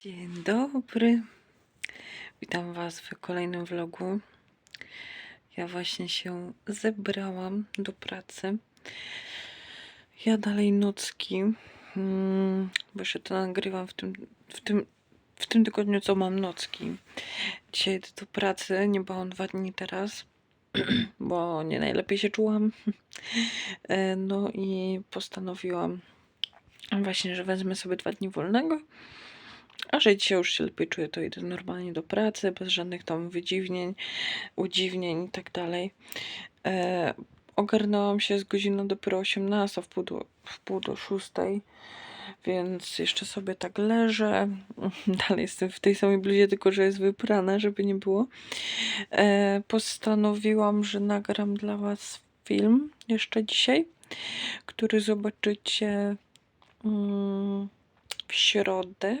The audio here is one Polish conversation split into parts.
Dzień dobry. Witam Was w kolejnym vlogu. Ja właśnie się zebrałam do pracy. Ja dalej nocki, mm, bo jeszcze to nagrywam w tym, w tym, w tym tygodniu, co mam nocki. Dzisiaj do pracy, nie byłam dwa dni teraz, bo nie najlepiej się czułam. E, No i postanowiłam właśnie, że wezmę sobie dwa dni wolnego. A że dzisiaj już się lepiej czuję, to idę normalnie do pracy, bez żadnych tam wydziwnień, udziwnień i tak dalej. E, ogarnęłam się z godziną dopiero 18, w pół do, w pół do 6, więc jeszcze sobie tak leżę. Dalej jestem w tej samej bluzie, tylko że jest wyprana, żeby nie było. E, postanowiłam, że nagram dla Was film jeszcze dzisiaj, który zobaczycie mm, w środę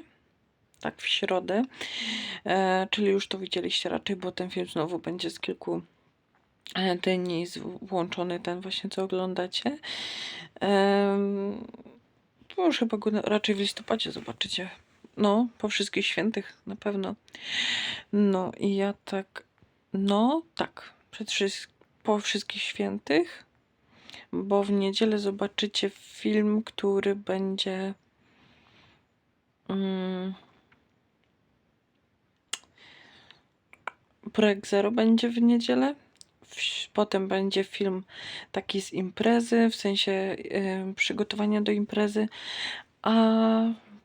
tak w środę, e, czyli już to widzieliście raczej, bo ten film znowu będzie z kilku e, dni z- włączony, ten właśnie co oglądacie. E, to już chyba go raczej w listopadzie zobaczycie. No, po wszystkich świętych na pewno. No i ja tak, no tak, przed wszyst- po wszystkich świętych, bo w niedzielę zobaczycie film, który będzie. Mm, Projekt Zero będzie w niedzielę. Potem będzie film taki z imprezy, w sensie y, przygotowania do imprezy, a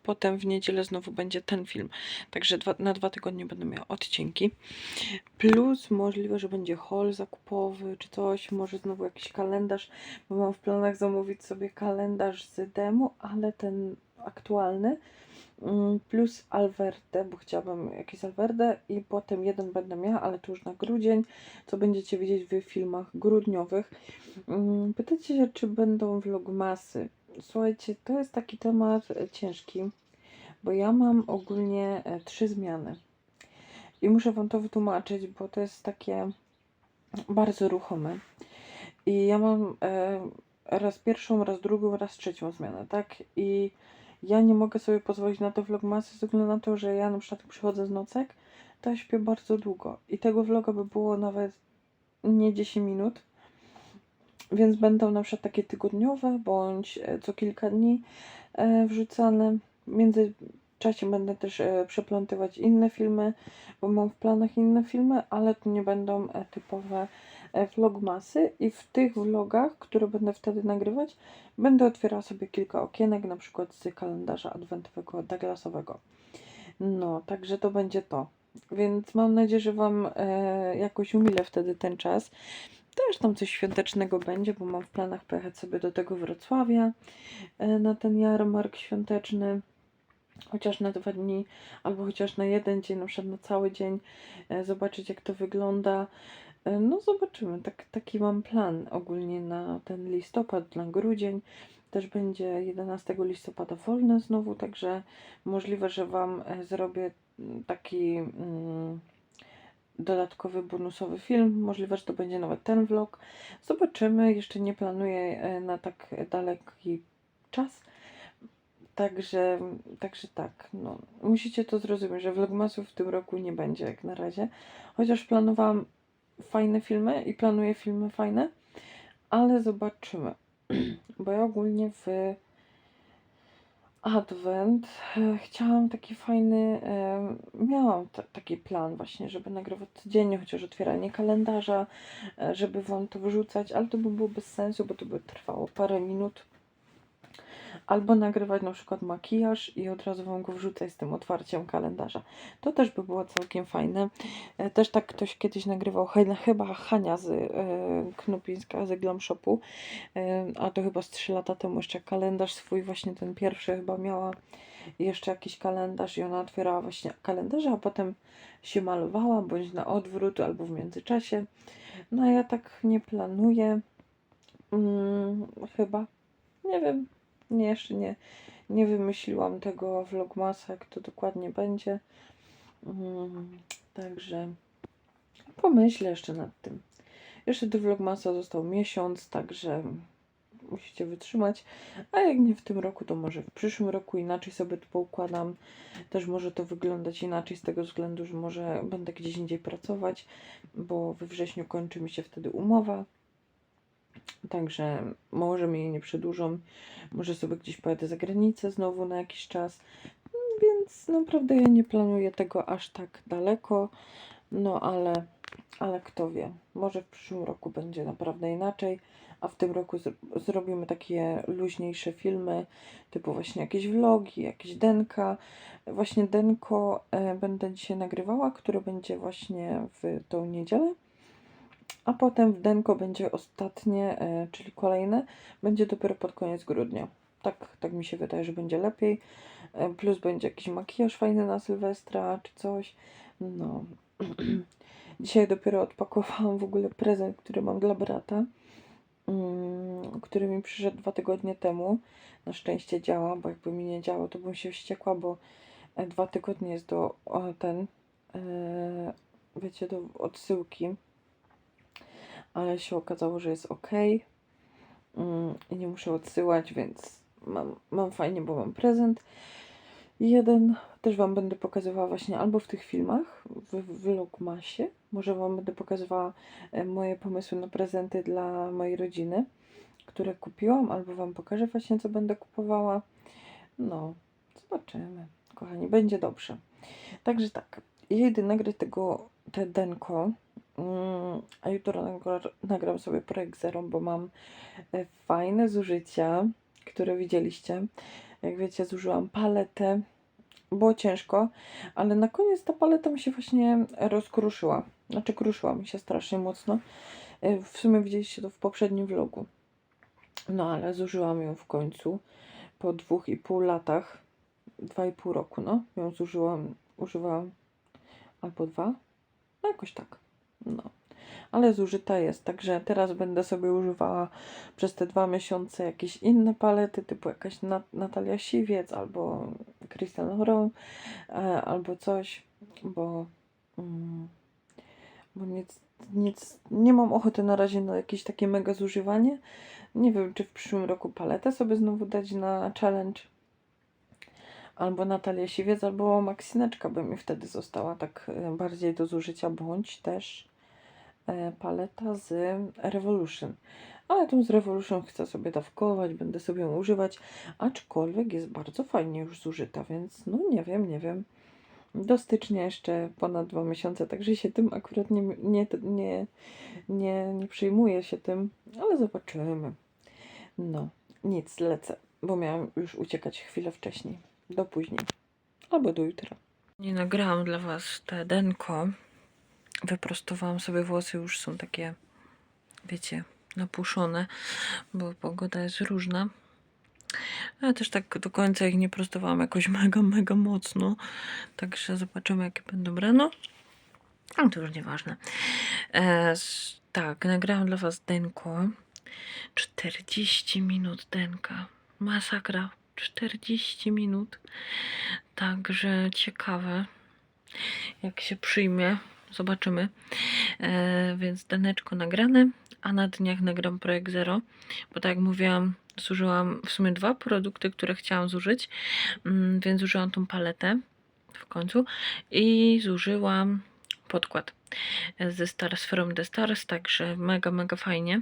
potem w niedzielę znowu będzie ten film. Także dwa, na dwa tygodnie będę miała odcinki. Plus możliwe, że będzie haul zakupowy czy coś, może znowu jakiś kalendarz, bo mam w planach zamówić sobie kalendarz z demo, ale ten aktualny. Mm, plus Alverde, bo chciałabym jakieś Alverde i potem jeden będę miała, ale to już na grudzień, co będziecie widzieć w filmach grudniowych. Mm, Pytacie się, czy będą vlogmasy. Słuchajcie, to jest taki temat e, ciężki, bo ja mam ogólnie e, trzy zmiany. I muszę Wam to wytłumaczyć, bo to jest takie bardzo ruchome. I ja mam e, raz pierwszą, raz drugą, raz trzecią zmianę, tak? I ja nie mogę sobie pozwolić na te vlogmasy ze względu na to, że ja na przykład przychodzę z nocek, to ja śpię bardzo długo. I tego vloga by było nawet nie 10 minut. Więc będą na przykład takie tygodniowe, bądź e, co kilka dni e, wrzucane. W międzyczasie będę też e, przeplątywać inne filmy, bo mam w planach inne filmy, ale to nie będą typowe vlogmasy. I w tych vlogach, które będę wtedy nagrywać, będę otwierała sobie kilka okienek, na przykład z kalendarza adwentowego Douglasowego. No, także to będzie to. Więc mam nadzieję, że Wam e, jakoś umilę wtedy ten czas. Też tam coś świątecznego będzie, bo mam w planach pojechać sobie do tego Wrocławia e, na ten jarmark świąteczny. Chociaż na dwa dni, albo chociaż na jeden dzień, na przykład na cały dzień, e, zobaczyć jak to wygląda. E, No zobaczymy, tak, taki mam plan ogólnie na ten listopad, na grudzień. Też będzie 11 listopada wolne znowu, także możliwe, że Wam e, zrobię mm, taki mm, dodatkowy bonusowy film. Możliwe, że to będzie nawet ten vlog. Zobaczymy. Jeszcze nie planuję e, na tak daleki czas. Także, także tak, no, musicie to zrozumieć, że vlogmasów w tym roku nie będzie jak na razie. Chociaż planowałam fajne filmy i planuję filmy fajne, ale zobaczymy. Bo ja ogólnie w Advent e, chciałam taki fajny, e, miałam ta- taki plan właśnie, żeby nagrywać codziennie, chociaż otwieranie kalendarza, e, żeby wam to wrzucać, ale to by było bez sensu, bo to by trwało parę minut. Albo nagrywać na przykład makijaż i od razu wam go wrzucać z tym otwarciem kalendarza. To też by było całkiem fajne. E, Też tak ktoś kiedyś nagrywał, chyba Hania z e, Knupińska z Glam Shopu, e, a to chyba z 3 lata temu jeszcze kalendarz swój, właśnie ten pierwszy chyba miała jeszcze jakiś kalendarz i ona otwierała właśnie kalendarze, a potem się malowała, bądź na odwrót, albo w międzyczasie. No a ja tak nie planuję. Mm, chyba. Nie wiem. Nie, jeszcze nie, nie wymyśliłam tego vlogmasa, jak to dokładnie będzie. Mm, także pomyślę jeszcze nad tym. Jeszcze do vlogmasa został miesiąc, także musicie wytrzymać. A jak nie w tym roku, to może w przyszłym roku inaczej sobie to poukładam. Też może to wyglądać inaczej z tego względu, że może będę gdzieś indziej pracować, bo we wrześniu kończy mi się wtedy umowa. Także może mnie nie przedłużą. Może sobie gdzieś pojadę za granicę znowu na jakiś czas. Więc naprawdę ja nie planuję tego aż tak daleko. No ale, ale kto wie. Może w przyszłym roku będzie naprawdę inaczej. A w tym roku zr- zrobimy takie luźniejsze filmy, typu właśnie jakieś vlogi, jakieś denka. Właśnie denko e, będę dzisiaj nagrywała, które będzie właśnie w tą niedzielę. A potem w denko będzie ostatnie, e, czyli kolejne, będzie dopiero pod koniec grudnia. Tak, tak mi się wydaje, że będzie lepiej. E, Plus będzie jakiś makijaż fajny na Sylwestra czy coś. No. Dzisiaj dopiero odpakowałam w ogóle prezent, który mam dla brata, mm, który mi przyszedł dwa tygodnie temu. Na szczęście działa, bo jakby mi nie działo, to bym się wściekła, bo e, dwa tygodnie jest do ten, wiecie, do odsyłki. Ale się okazało, że jest ok. Mm, I nie muszę odsyłać, więc mam, mam fajnie, bo mam prezent. Jeden też Wam będę pokazywała właśnie albo w tych filmach, w Vlogmasie. Może Wam będę pokazywała e, moje pomysły na prezenty dla mojej rodziny, które kupiłam, albo Wam pokażę właśnie, co będę kupowała. No, zobaczymy. Kochani, będzie dobrze. Także tak, ja idę nagrać tego, te denko, a jutro nagra- nagram sobie projekt Zero, bo mam e, fajne zużycia, które widzieliście. Jak wiecie, zużyłam paletę. Było ciężko, ale na koniec ta paleta mi się właśnie rozkruszyła. Znaczy, kruszyła mi się strasznie mocno. E, W sumie widzieliście to w poprzednim vlogu. No, ale zużyłam ją w końcu po dwóch i pół latach. Dwa i pół roku, no. Ją zużyłam, używałam albo dwa. No, jakoś tak. No. Ale zużyta jest, także teraz będę sobie używała przez te dwa miesiące jakieś inne palety, typu jakaś Nat- Natalia Siwiec albo Christian Grą, e, albo coś, bo, mm, bo nic, nic, nie mam ochoty na razie na jakieś takie mega zużywanie. Nie wiem, czy w przyszłym roku paletę sobie znowu dać na challenge. Albo Natalia Siwiec, albo Maksineczka by mi wtedy została tak e, bardziej do zużycia, bądź też paleta z Revolution. Ale tą z Revolution chcę sobie dawkować, będę sobie ją używać, aczkolwiek jest bardzo fajnie już zużyta, więc no nie wiem, nie wiem. Do stycznia jeszcze ponad dwa miesiące, także się tym akurat nie, nie, nie, nie, nie przejmuję się tym, ale zobaczymy. No, nic, lecę, bo miałam już uciekać chwilę wcześniej, do później, albo do jutra. Nie nagrałam dla Was te denko. Wyprostowałam sobie włosy, już są takie, wiecie, napuszone, bo pogoda jest różna. Ale też tak do końca ich nie prostowałam jakoś mega, mega mocno. Także zobaczymy, jakie będą rano. Ale to już nieważne. E, tak, nagrałam dla Was denko. 40 minut denka. Masakra. 40 minut. Także ciekawe, jak się przyjmie. Zobaczymy. E, więc deneczko nagrane, a na dniach nagram projekt Zero, bo tak jak mówiłam, zużyłam w sumie dwa produkty, które chciałam zużyć, mm, więc zużyłam tą paletę w końcu i zużyłam podkład ze Stars from the Stars, także mega, mega fajnie.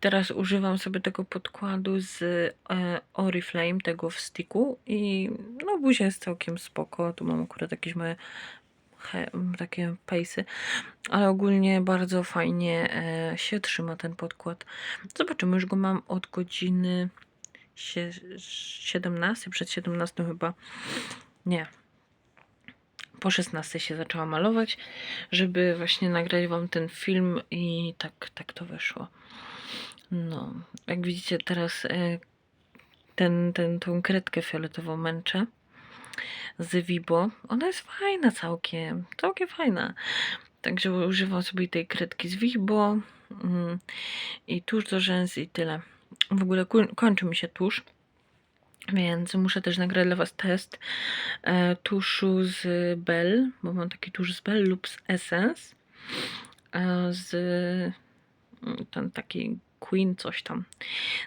Teraz używam sobie tego podkładu z e, Oriflame, tego w sticku i no buzia jest całkiem spoko, tu mam akurat jakieś moje takie pejsy, ale ogólnie bardzo fajnie e, się trzyma ten podkład. Zobaczymy, już go mam od godziny sie, 17, przed 17 chyba, nie, po 16 się zaczęła malować, żeby właśnie nagrać Wam ten film i tak, tak to wyszło. No, jak widzicie teraz e, ten, ten, tą kredkę fioletową męczę z Vibo. Ona jest fajna całkiem, całkiem fajna. Także używam sobie tej kredki z Vibo mm, i tusz do rzęs i tyle. W ogóle koń- kończy mi się tusz. Więc muszę też nagrać dla Was test e, tuszu z Bell, bo mam taki tusz z Bell lub z Essence. E, z mm, ten taki Queen coś tam.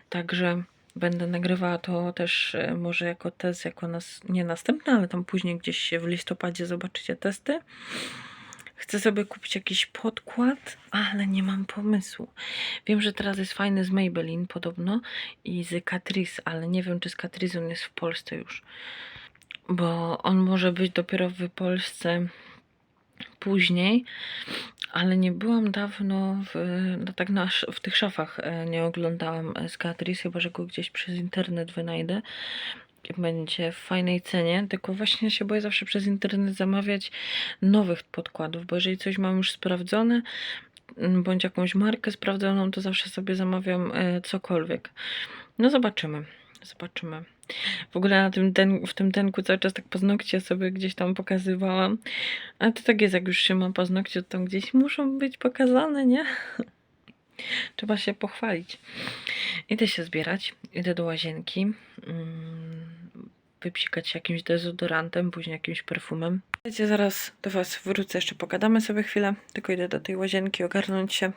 Także będę nagrywała to też e, może jako test, jako nas, nie następny, ale tam później gdzieś w listopadzie zobaczycie testy. Chcę sobie kupić jakiś podkład, ale nie mam pomysłu. Wiem, że teraz jest fajny z Maybelline podobno i z Catrice, ale nie wiem, czy z Catrice on jest w Polsce już. Bo on może być dopiero w Polsce później, ale nie byłam dawno w, no tak na, w tych szafach e, nie oglądałam e, z Catrice, chyba że go gdzieś przez internet wynajdę. Będzie w fajnej cenie, tylko właśnie się boję zawsze przez internet zamawiać nowych podkładów, bo jeżeli coś mam już sprawdzone, bądź jakąś markę sprawdzoną, to zawsze sobie zamawiam e, cokolwiek. No zobaczymy, zobaczymy. W ogóle na tym den, w tym denku cały czas tak paznokcie sobie gdzieś tam pokazywałam. Ale to tak jest, jak już się ma paznokcie, to tam gdzieś muszą być pokazane, nie? Trzeba się pochwalić. Idę się zbierać, idę do łazienki. Mm, wypsikać jakimś dezodorantem, później jakimś perfumem. Wiecie, zaraz do Was wrócę, jeszcze pogadamy sobie chwilę. Tylko idę do tej łazienki ogarnąć się.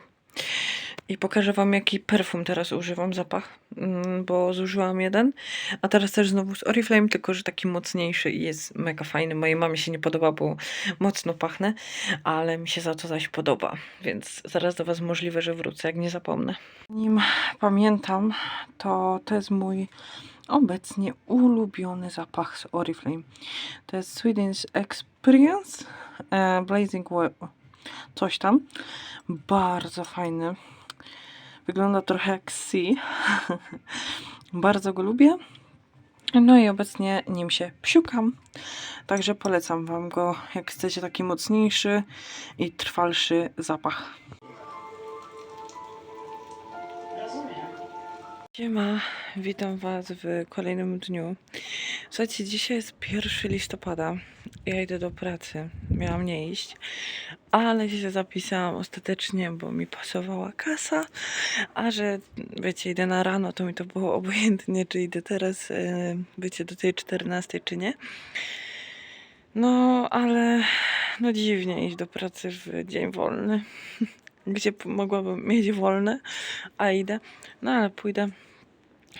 I pokażę Wam, jaki perfum teraz używam, zapach, mm, bo zużyłam jeden, a teraz też znowu z Oriflame, tylko że taki mocniejszy i jest mega fajny. Mojej mamie się nie podoba, bo mocno pachnę, ale mi się za to zaś podoba, więc zaraz do Was możliwe, że wrócę, jak nie zapomnę. Nim pamiętam, to to jest mój obecnie ulubiony zapach z Oriflame. To jest Sweden's Experience e, Blazing Web. Coś tam. Bardzo fajny. Wygląda trochę jak Sea. Bardzo go lubię. No i obecnie nim się psiukam. Także polecam Wam go, jak chcecie taki mocniejszy i trwalszy zapach. Siema, witam Was w kolejnym dniu. Słuchajcie, dzisiaj jest 1 listopada. Ja idę do pracy. Miałam nie iść, ale się zapisałam ostatecznie, bo mi pasowała kasa. A że, wiecie, idę na rano, to mi to było obojętnie, czy idę teraz, e, wiecie, do tej 14, czy nie. No, ale no dziwnie iść do pracy w dzień wolny, gdzie mogłabym mieć wolne, a idę. No, ale pójdę.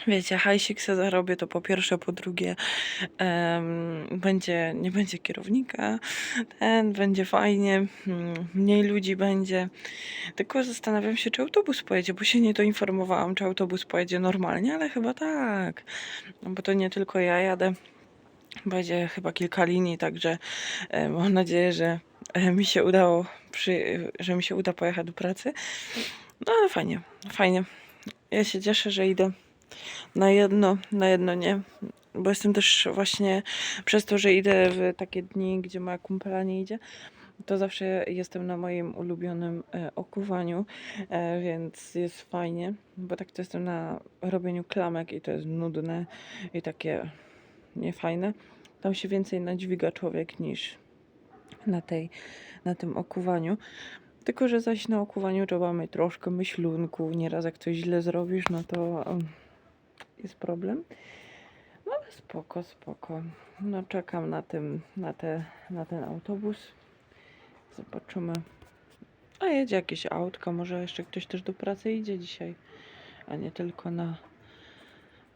Wiecie, hajsik se zarobię, to po pierwsze, po drugie em, będzie, nie będzie kierownika, ten, będzie fajnie, mm, mniej ludzi będzie. Tylko zastanawiam się, czy autobus pojedzie, bo się nie doinformowałam, czy autobus pojedzie normalnie, ale chyba tak, no bo to nie tylko ja jadę. Będzie chyba kilka linii, także e, mam nadzieję, że e, mi się udało, przy, że mi się uda pojechać do pracy. No ale fajnie, fajnie. Ja się cieszę, że idę na jedno, na jedno nie. Bo jestem też właśnie przez to, że idę w takie dni, gdzie moja kumpela nie idzie, to zawsze jestem na moim ulubionym e, okuwaniu, e, więc jest fajnie, bo tak to jestem na robieniu klamek i to jest nudne i takie niefajne. Tam się więcej nadźwiga człowiek niż na, tej, na tym okuwaniu. Tylko, że zaś na okuwaniu trzeba mieć troszkę myślunku. Nieraz jak coś źle zrobisz, no to jest problem. No ale spoko, spoko. No czekam na tym, na, te, na ten autobus. Zobaczymy. A jedzie jakieś autko, może jeszcze ktoś też do pracy idzie dzisiaj, a nie tylko na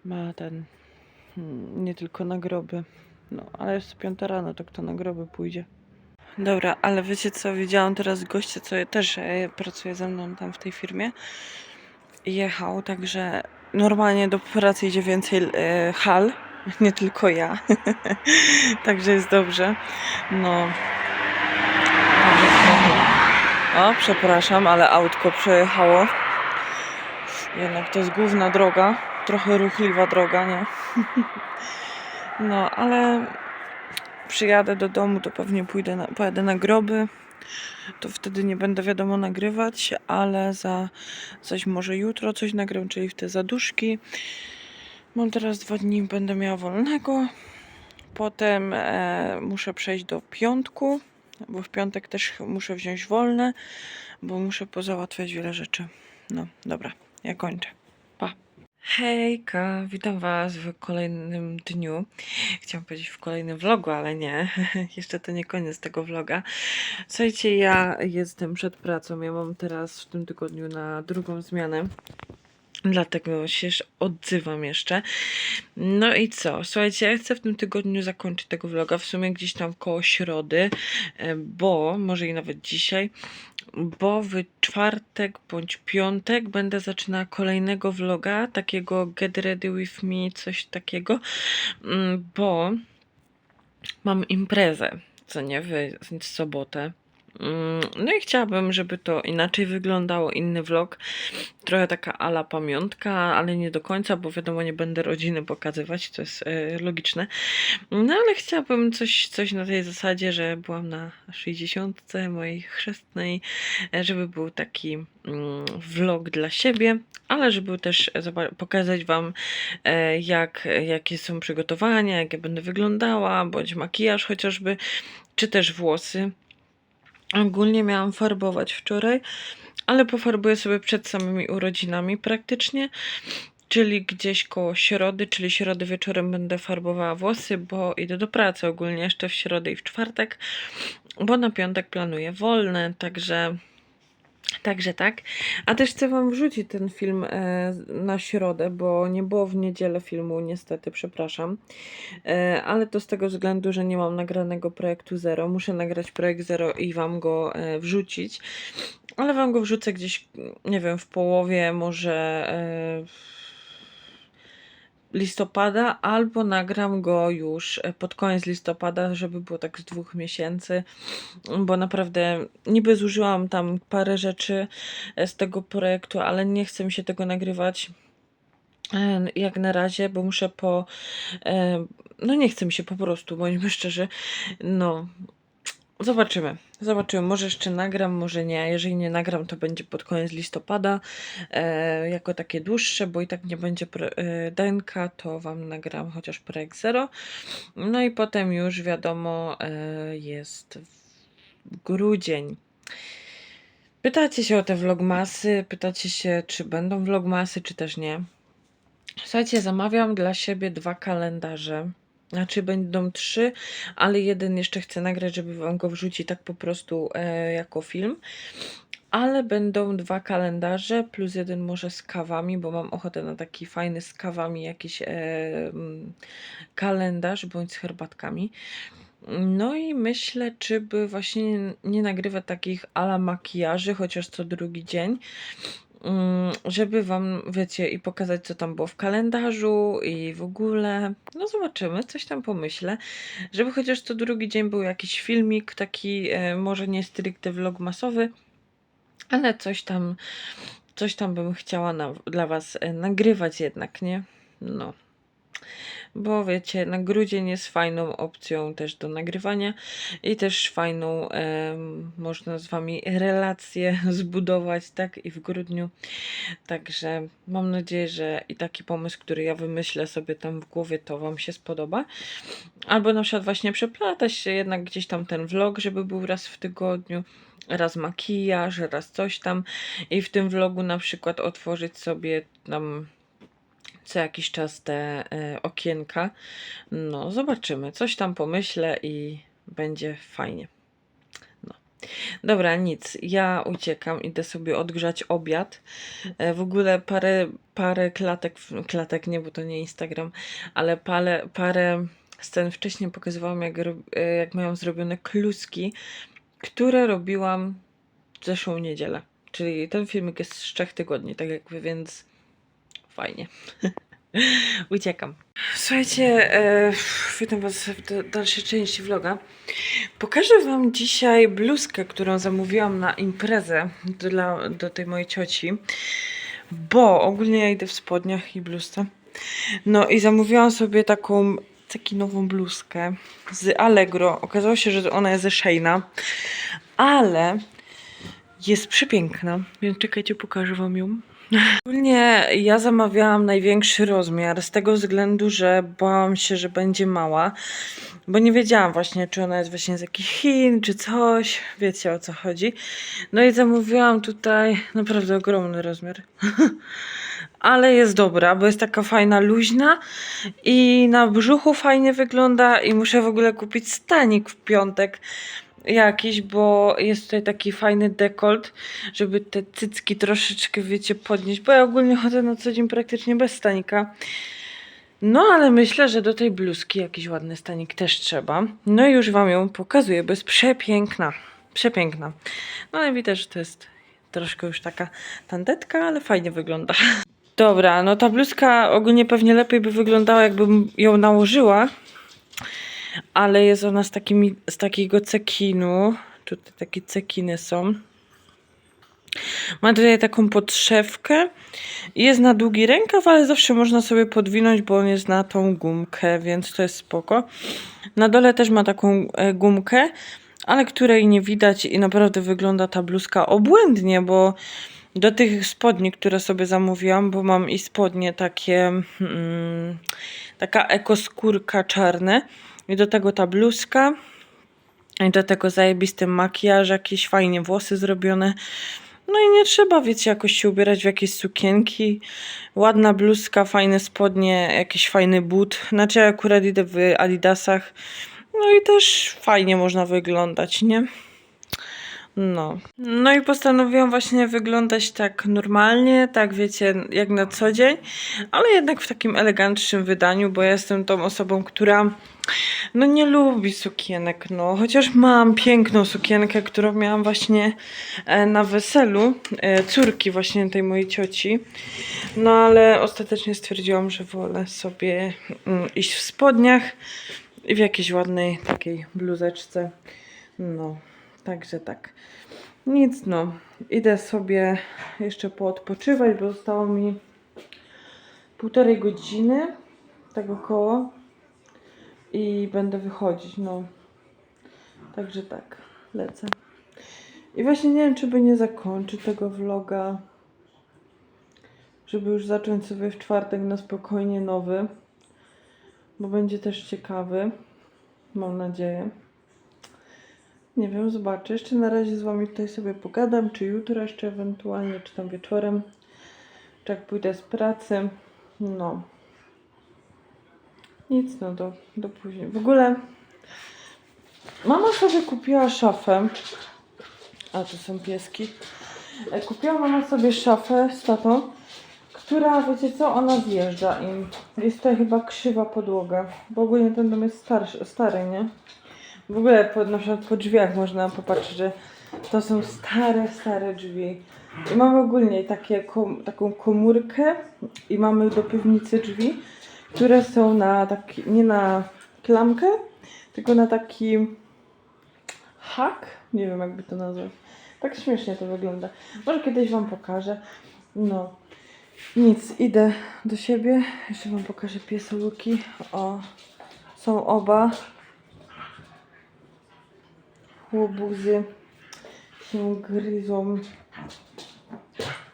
ma ten, hmm, nie tylko na groby. No, ale jest piąta rano, to kto na groby pójdzie. Dobra, ale wiecie co, widziałam teraz gościa, co też e, pracuje ze mną tam w tej firmie. Jechał, także normalnie do pracy idzie więcej e, hal, nie tylko ja. także jest dobrze. No. O, przepraszam, ale autko przejechało. Jednak to jest główna droga, trochę ruchliwa droga, nie? No, ale przyjadę do domu, to pewnie pójdę na, pojadę na groby. To wtedy nie będę wiadomo nagrywać, ale za coś może jutro coś nagram, czyli w te zaduszki. Mam teraz dwa dni, będę miała wolnego. Potem e, muszę przejść do piątku, bo w piątek też muszę wziąć wolne, bo muszę pozałatwiać wiele rzeczy. No, dobra, ja kończę. Hejka, witam Was w kolejnym dniu. Chciałam powiedzieć w kolejnym vlogu, ale nie. Jeszcze to nie koniec tego vloga. Słuchajcie, ja jestem przed pracą. Ja mam teraz w tym tygodniu na drugą zmianę. Dlatego się odzywam jeszcze. No i co? Słuchajcie, ja chcę w tym tygodniu zakończyć tego vloga, w sumie gdzieś tam koło środy, e, bo, może i nawet dzisiaj, bo w czwartek bądź piątek będę zaczynała kolejnego vloga, takiego Get Ready With Me, coś takiego, mm, bo mam imprezę, co nie, w sobotę. Mm, No i chciałabym, żeby to inaczej wyglądało, inny vlog. Trochę taka ala pamiątka, ale nie do końca, bo wiadomo, nie będę rodziny pokazywać, to jest e, logiczne. No ale chciałabym coś, coś na tej zasadzie, że byłam na 60 mojej chrzestnej, e, żeby był taki mm, vlog dla siebie, ale żeby też pokazać Wam, e, jak, jakie są przygotowania, jak ja będę wyglądała, bądź makijaż chociażby, czy też włosy. Ogólnie miałam farbować wczoraj, ale pofarbuję sobie przed samymi urodzinami praktycznie, czyli gdzieś koło środy, czyli środy wieczorem będę farbowała włosy, bo idę do pracy ogólnie jeszcze w środę i w czwartek, bo na piątek planuję wolne, także Także tak. A też chcę Wam wrzucić ten film e, na środę, bo nie było w niedzielę filmu, niestety, przepraszam. E, ale to z tego względu, że nie mam nagranego projektu Zero. Muszę nagrać projekt Zero i Wam go e, wrzucić. Ale Wam go wrzucę gdzieś, nie wiem, w połowie może listopada, albo nagram go już e, pod koniec listopada, żeby było tak z dwóch miesięcy, bo naprawdę niby zużyłam tam parę rzeczy e, z tego projektu, ale nie chcę mi się tego nagrywać e, jak na razie, bo muszę po. No nie chcę mi się po prostu, bądźmy szczerzy. No. Zobaczymy. Zobaczymy. Może jeszcze nagram, może nie. Jeżeli nie nagram, to będzie pod koniec listopada. E, jako takie dłuższe, bo i tak nie będzie e, DNK, to Wam nagram chociaż projekt zero. No i potem już wiadomo, e, jest grudzień. Pytacie się o te vlogmasy, pytacie się, czy będą vlogmasy, czy też nie. Słuchajcie, zamawiam dla siebie dwa kalendarze. Znaczy będą trzy, ale jeden jeszcze chcę nagrać, żeby wam go wrzucić tak po prostu e, jako film. Ale będą dwa kalendarze, plus jeden może z kawami, bo mam ochotę na taki fajny z kawami jakiś e, kalendarz, bądź z herbatkami. No i myślę, czy by właśnie nie, nagrywać takich ala makijaży, chociaż co drugi dzień, żeby wam, wiecie, i pokazać, co tam było w kalendarzu i w ogóle. No zobaczymy, coś tam pomyślę. Żeby chociaż co drugi dzień był jakiś filmik, taki e, może nie stricte vlogmasowy, ale coś tam, coś tam bym chciała na, dla was e, nagrywać jednak, nie? No. Bo wiecie, na grudzień jest fajną opcją też do nagrywania i też fajną, em, można z wami relację zbudować, tak? I w grudniu. Także mam nadzieję, że i taki pomysł, który ja wymyślę sobie tam w głowie, to Wam się spodoba. Albo na przykład właśnie przeplatać się jednak gdzieś tam ten vlog, żeby był raz w tygodniu, raz makijaż, raz coś tam. I w tym vlogu na przykład otworzyć sobie tam co jakiś czas te e, okienka. No, zobaczymy. Coś tam pomyślę i będzie fajnie. No. Dobra, nic. Ja uciekam, idę sobie odgrzać obiad. E, w ogóle parę, parę klatek, klatek nie, bo to nie Instagram, ale parę, parę scen wcześniej pokazywałam, jak, e, jak mają zrobione kluski, które robiłam w zeszłą niedzielę. Czyli ten filmik jest z trzech tygodni, tak jakby, więc fajnie. Uciekam. Słuchajcie, e, witam Was w da- dalszej części vloga. Pokażę Wam dzisiaj bluzkę, którą zamówiłam na imprezę dla, do tej mojej cioci, bo ogólnie ja idę w spodniach i bluzce. No i zamówiłam sobie taką, taki nową bluzkę z Allegro. Okazało się, że ona jest ze ale jest przepiękna, więc czekajcie, pokażę Wam ją. Ogólnie ja zamawiałam największy rozmiar z tego względu, że bałam się, że będzie mała, bo nie wiedziałam właśnie, czy ona jest właśnie z jakichś Chin, czy coś, wiecie o co chodzi. No i zamówiłam tutaj naprawdę ogromny rozmiar. Ale jest dobra, bo jest taka fajna, luźna i na brzuchu fajnie wygląda i muszę w ogóle kupić stanik w piątek, jakiś, bo jest tutaj taki fajny dekolt, żeby te cycki troszeczkę, wiecie, podnieść, bo ja ogólnie chodzę na co dzień praktycznie bez stanika. No, ale myślę, że do tej bluzki jakiś ładny stanik też trzeba. No i już Wam ją pokazuję, bo jest przepiękna. Przepiękna. No ale widać, że to jest troszkę już taka tandetka, ale fajnie wygląda. Dobra, no ta bluzka ogólnie pewnie lepiej by wyglądała, jakbym ją nałożyła, ale jest ona z, takimi, z takiego cekinu. Tutaj takie cekiny są. Ma tutaj taką podszewkę. Jest na długi rękaw, ale zawsze można sobie podwinąć, bo on jest na tą gumkę, więc to jest spoko. Na dole też ma taką e, gumkę, ale której nie widać i naprawdę wygląda ta bluzka obłędnie, bo do tych spodni, które sobie zamówiłam, bo mam i spodnie takie, mm, taka ekoskórka czarne i do tego ta bluzka i do tego zajebisty makijaż, jakieś fajnie włosy zrobione. No i nie trzeba, wiecie, jakoś się ubierać w jakieś sukienki. Ładna bluzka, fajne spodnie, jakiś fajny but. Znaczy ja akurat idę w adidasach. No i też fajnie można wyglądać, nie? No. No i postanowiłam właśnie wyglądać tak normalnie, tak wiecie, jak na co dzień, ale jednak w takim elegantszym wydaniu, bo ja jestem tą osobą, która no nie lubi sukienek, no. Chociaż mam piękną sukienkę, którą miałam właśnie e, na weselu e, córki właśnie tej mojej cioci. No ale ostatecznie stwierdziłam, że wolę sobie mm, iść w spodniach i w jakiejś ładnej takiej bluzeczce. No, także tak. Nic no, idę sobie jeszcze poodpoczywać, bo zostało mi półtorej godziny, tego koło i będę wychodzić, no. Także tak, lecę. I właśnie nie wiem, czy by nie zakończyć tego vloga, żeby już zacząć sobie w czwartek na spokojnie nowy, bo będzie też ciekawy, mam nadzieję. Nie wiem, zobaczę. Jeszcze na razie z Wami tutaj sobie pogadam, czy jutro jeszcze ewentualnie, czy tam wieczorem, czy jak pójdę z pracy. No. Nic, no do, do później. W ogóle mama sobie kupiła szafę. A, tu są pieski. E, Kupiła mama sobie szafę z tatą, która, wiecie co, ona zjeżdża im. Jest tutaj chyba krzywa podłoga, bo ogólnie ten dom jest starszy, stary, nie? W ogóle po, na przykład po drzwiach można popatrzeć, że to są stare, stare drzwi. I mamy ogólnie takie, kom, taką komórkę i mamy do piwnicy drzwi, które są na taki, nie na klamkę, tylko na taki hak. Nie wiem jakby to nazwać. Tak śmiesznie to wygląda. Może kiedyś Wam pokażę. No. Nic, idę do siebie. Jeszcze Wam pokażę piesełki. O, są oba łobuzy się gryzą.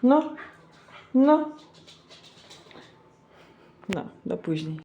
No, no, no, do później.